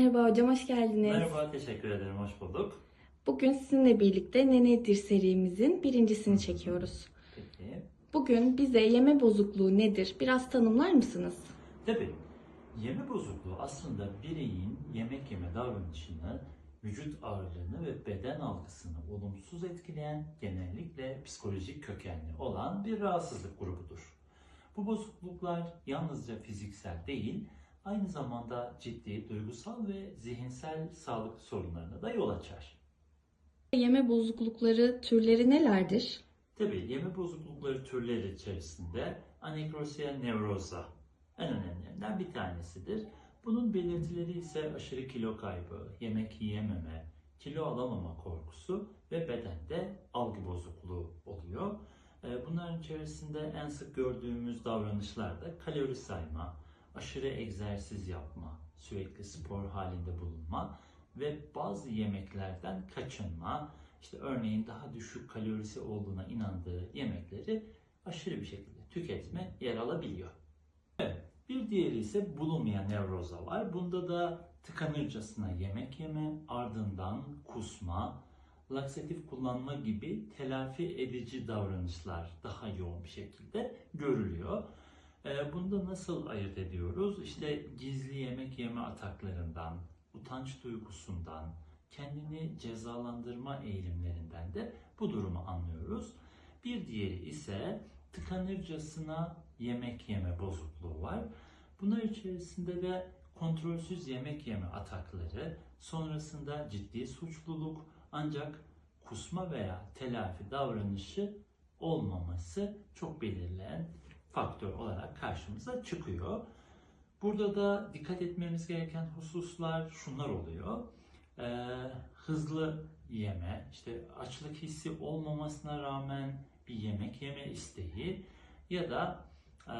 Merhaba hocam, hoş geldiniz. Merhaba, teşekkür ederim. Hoş bulduk. Bugün sizinle birlikte Ne Nedir serimizin birincisini çekiyoruz. Peki. Bugün bize yeme bozukluğu nedir? Biraz tanımlar mısınız? Tabii, yeme bozukluğu aslında bireyin yemek yeme davranışını, vücut ağırlığını ve beden algısını olumsuz etkileyen, genellikle psikolojik kökenli olan bir rahatsızlık grubudur. Bu bozukluklar yalnızca fiziksel değil, aynı zamanda ciddi duygusal ve zihinsel sağlık sorunlarına da yol açar. Yeme bozuklukları türleri nelerdir? Tabii yeme bozuklukları türleri içerisinde anekrosiya nevroza en önemlilerinden bir tanesidir. Bunun belirtileri ise aşırı kilo kaybı, yemek yiyememe, kilo alamama korkusu ve bedende algı bozukluğu oluyor. Ee, Bunların içerisinde en sık gördüğümüz davranışlar da kalori sayma, aşırı egzersiz yapma, sürekli spor halinde bulunma ve bazı yemeklerden kaçınma, işte örneğin daha düşük kalorisi olduğuna inandığı yemekleri aşırı bir şekilde tüketme yer alabiliyor. Evet, bir diğeri ise bulimia nevroza var. Bunda da tıkanırcasına yemek yeme, ardından kusma, laksatif kullanma gibi telafi edici davranışlar daha yoğun bir şekilde görülüyor. Ee, Bunda nasıl ayırt ediyoruz? İşte gizli yemek yeme ataklarından, utanç duygusundan, kendini cezalandırma eğilimlerinden de bu durumu anlıyoruz. Bir diğeri ise tıkanırcasına yemek yeme bozukluğu var. Bunlar içerisinde de kontrolsüz yemek yeme atakları, sonrasında ciddi suçluluk ancak kusma veya telafi davranışı olmaması çok belirleyen faktör olarak karşımıza çıkıyor. Burada da dikkat etmemiz gereken hususlar şunlar oluyor. Ee, hızlı yeme, işte açlık hissi olmamasına rağmen bir yemek yeme isteği ya da e,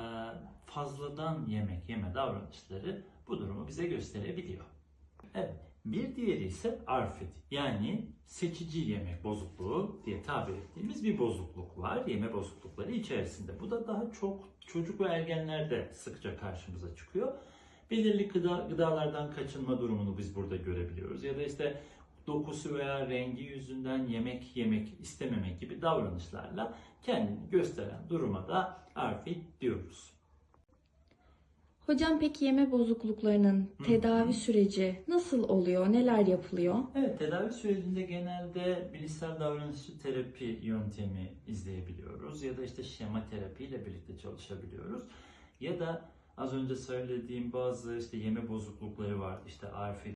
fazladan yemek yeme davranışları bu durumu bize gösterebiliyor. Evet, bir diğeri ise ARFID yani seçici yemek bozukluğu diye tabir ettiğimiz bir bozukluk var. Yeme bozuklukları içerisinde. Bu da daha çok çocuk ve ergenlerde sıkça karşımıza çıkıyor. Belirli gıda, gıdalardan kaçınma durumunu biz burada görebiliyoruz. Ya da işte dokusu veya rengi yüzünden yemek yemek istememek gibi davranışlarla kendini gösteren duruma da ARFID diyoruz. Hocam peki yeme bozukluklarının tedavi süreci nasıl oluyor? Neler yapılıyor? Evet, tedavi sürecinde genelde bilişsel davranışçı terapi yöntemi izleyebiliyoruz ya da işte şema terapi ile birlikte çalışabiliyoruz. Ya da az önce söylediğim bazı işte yeme bozuklukları var, işte ARFID